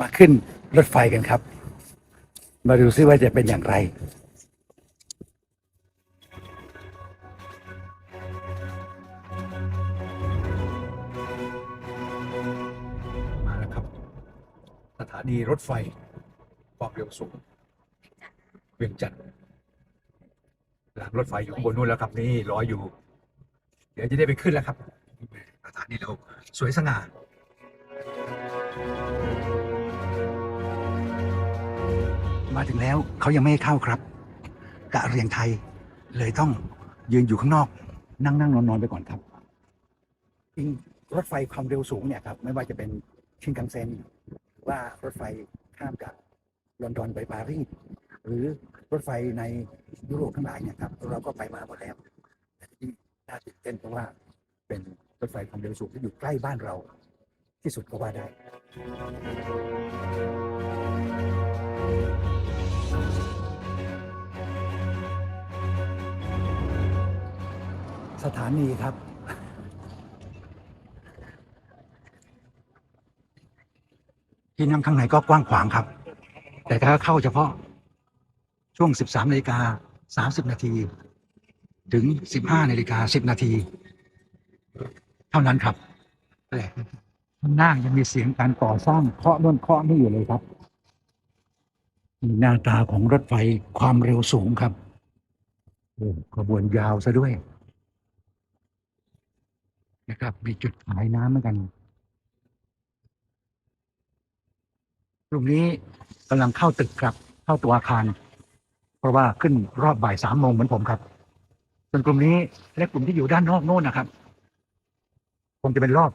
มาขึ้นรถไฟกันครับ มาดูซิว่าจะเป็นอย่างไร มาแล้วครับ สถานีรถไฟ ความเร็วสูงเวียงจันทร์รางรถไฟอยู่บนนู้นแล้วครับนี่รออยู่ เดี๋ยวจะได้ไปขึ้นแล้วครับสถานีเราสวยสง่า มาถึงแล้วเขายังไม่ให้เข้าครับกะเรียงไทย เลยต้องยืนอยู่ข้างนอก นั่งนั่งนอนนอนไปก่อนครับจริงรถไฟความเร็วสูงเนี่ยครับ ไม่ว่าจะเป็นชินคันเซ็นว่ารถไฟข้ามจากลอนดอนไปปารีสหรือรถไฟในยุโรปทั้งหลายเนี่ยครับ เราก็ไปมาหมดแล้วแต่ที่น่าตื่นเต้นเพราะว่าเป็นรถไฟความเร็วสูงที่อยู่ใกล้บ้านเราที่สุดก็ว่าได้ ถานีครับ ที่นั่งข้างในก็กว้างขวางครับ แต่ถ้าเข้าเฉพาะช่วง 13นาฬิกา30 นาที ถึง 15นาฬิกา10 นาที เท่านั้นครับแต่ข้างหน้ายังมีเสียงการก่อสร้างเคาะนู่นเคาะนี่อยู่เลยครับมีหน้าตาของรถไฟความเร็วสูงครับขบวนยาวซะด้วย นะครับ มีจุดขายน้ำเหมือนกันกลุ่มนี้กำลังเข้าตึกครับ เข้าตัวอาคาร เพราะว่าขึ้นรอบบ่ายสามโมงเหมือนผมครับ ส่วนกลุ่มนี้และกลุ่มที่อยู่ด้านนอกโน่นนะครับคงจะเป็นรอบ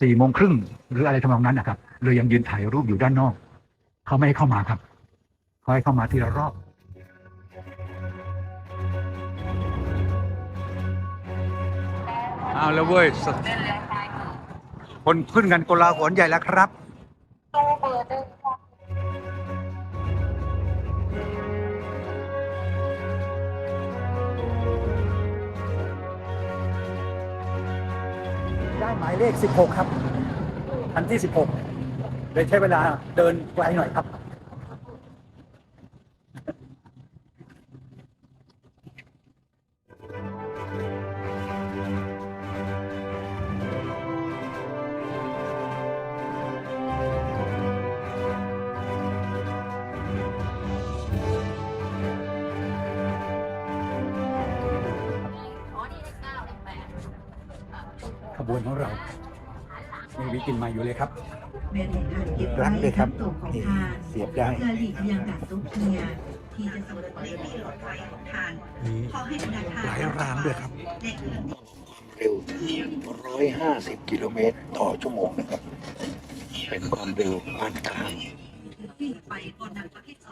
สี่โมงครึ่งหรืออะไรทำนองนั้นนะครับเลยยังยืนถ่ายรูปอยู่ด้านนอก เขาไม่ให้เข้ามาครับเขาให้เข้ามาทีละรอบ เอาแล้วเว้ยคนขึ้นกันโกลาหลใหญ่แล้วครับได้หมายเลข 16 ครับอันที่ 16เลยใช้เวลาเดินไกลหน่อยครับ บวนของเรามีวิกินมาอยู่เลยครับเมนูทานเก็บรัไว้กเลยครับทั้งตัวของทานเสียบได้เพื่อหลีกเลี่ยงการตุ้เทียที่จะส่งผลให้หลอดไฟของทานมีขอให้บรรดาทานหลายรางด้วยครับในคืนนี้เร็วที่150 กิโลเมตรต่อชั่วโมงนะครับ เป็นความเร็วปานกลาง ที่ไปบนนั้นประเภทสอง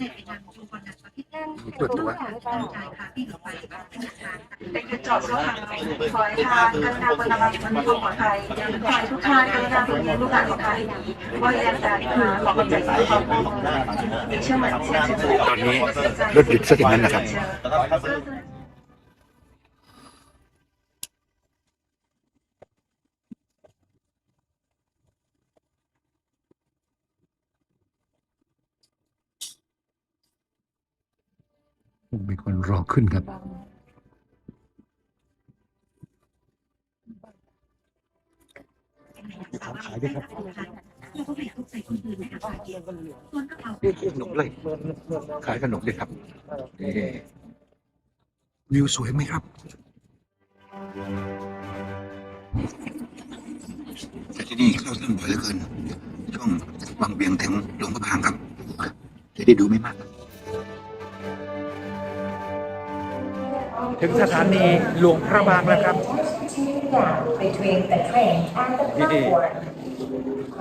จะไปทางชูบนนั้นประเภทแรกมีตัวตัวจ่ายค่ะที่ไปแบบธนาคารในจุดจอดรถทางขอให้ทานกรุณาบนระบายมันมีความปลอดภัยขอให้ทุกทานกรุณาเป็นลูกหลานของใครว่าแรงการขอกำจัดสิ่งขอเชื่อมันเชื่อเชื่อตอนนี้รถหยุดซะอย่างนั้นนะครับ มีคนรอขึ้นครับมีของขายด้วยครับแล้วก็ไม่ทุกใส่คนอื่นนะคะส่วนกระเป๋าขนมเลยขายขนมเลยครับนี่วิวสวยไหมครับ แต่ที่นี่เข้าท่านบ่อยเหลือเกิน ช่วงบางเบียงถึงหลวงพระบางครับ จะได้ดูไม่มาก ถึงสถานีหลวงพระบางแล้วครับ between the train and the Yeah. platform.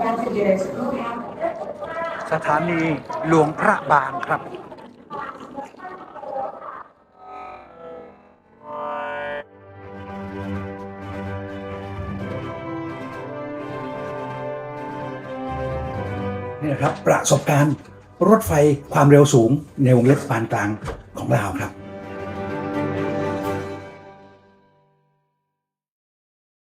Passengers who have สถานีหลวงพระบางครับนี่นะครับประสบการณ์รถไฟความเร็วสูงในวงเล็บปานกลางของเราวครับ